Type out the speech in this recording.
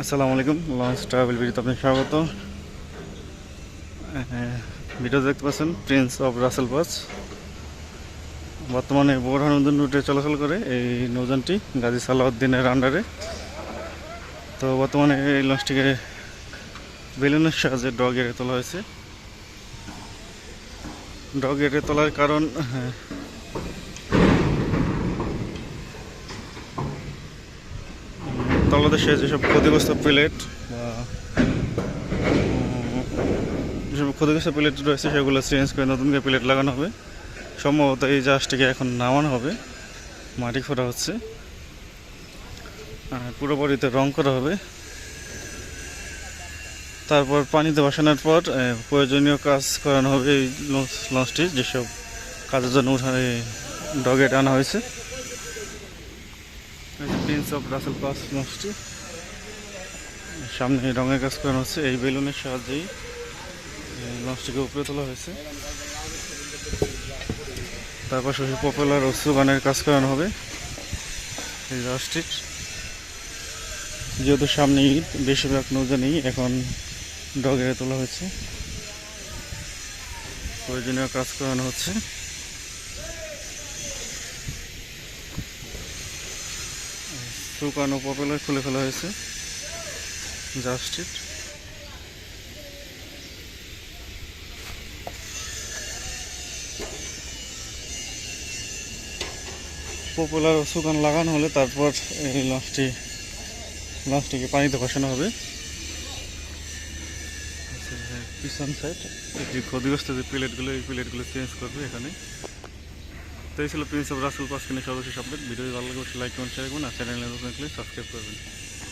আসসালামু আলাইকুম launch travel ভিডিওতে আপনার স্বাগত। হ্যাঁ, ভিডিও দেখতে পাচ্ছেন প্রিন্স অফ রাসেল বাস বর্তমানে বোরহানুদ্দিন রুটে চলাচল করে এই নৌযানটি গাজী সালাউদ্দিনের আন্ডারে তো বর্তমানে এই লঞ্চটিকে বেলুনের সাহায্যে ডগ এড়ে তোলা হয়েছে। ডগ এড়ে তোলার কারণ তলদেশে যেসব ক্ষতিগ্রস্ত প্লেট বা যেসব ক্ষতিগ্রস্ত প্লেট রয়েছে সেগুলো চেঞ্জ করে নতুন করে প্লেট লাগানো হবে। সম্ভবত এই জাহাজটিকে এখন নামানো হবে, মাটি খোঁড়া হচ্ছে, আর পুরোপুরিতে রং করা হবে। তারপর পানিতে বসানোর পর প্রয়োজনীয় কাজ করানো হবে এই লঞ্চ- লঞ্চটির যেসব কাজের জন্য উঠানে ডগেট আনা হয়েছে। প্রিন্স অফ রাসেল পাস সামনে রঙের কাজ করানো হচ্ছে, এই বেলুনের সাহায্যেই লঞ্চটিকে উপরে তোলা হয়েছে। তারপর শশী পপুলার ও সুগানের কাজ করানো হবে এই জাহাজটির যেহেতু সামনে ঈদ, বেশিরভাগ নৌজানেই এখন ডগে তোলা হয়েছে। প্রয়োজনীয় কাজ করানো হচ্ছে। শুকানো পপুলার খুলে ফেলা হয়েছে। জাস্টিট পপুলার শুকান লাগানো হলে তারপর এই লঞ্চটি লঞ্চটিকে পানিতে বসানো হবে। পিছন সাইড যে ক্ষতিগ্রস্ত যে প্লেটগুলো, এই প্লেটগুলো চেঞ্জ করবে এখানে। তো এই ছিল প্রিন্স অফ রাসুল পাস কিনে সর্বশেষ আপডেট। ভিডিও ভালো লাগলে লাইক কমেন্ট শেয়ার করবেন আর চ্যানেলে নতুন সাবস্ক্রাইব করবেন।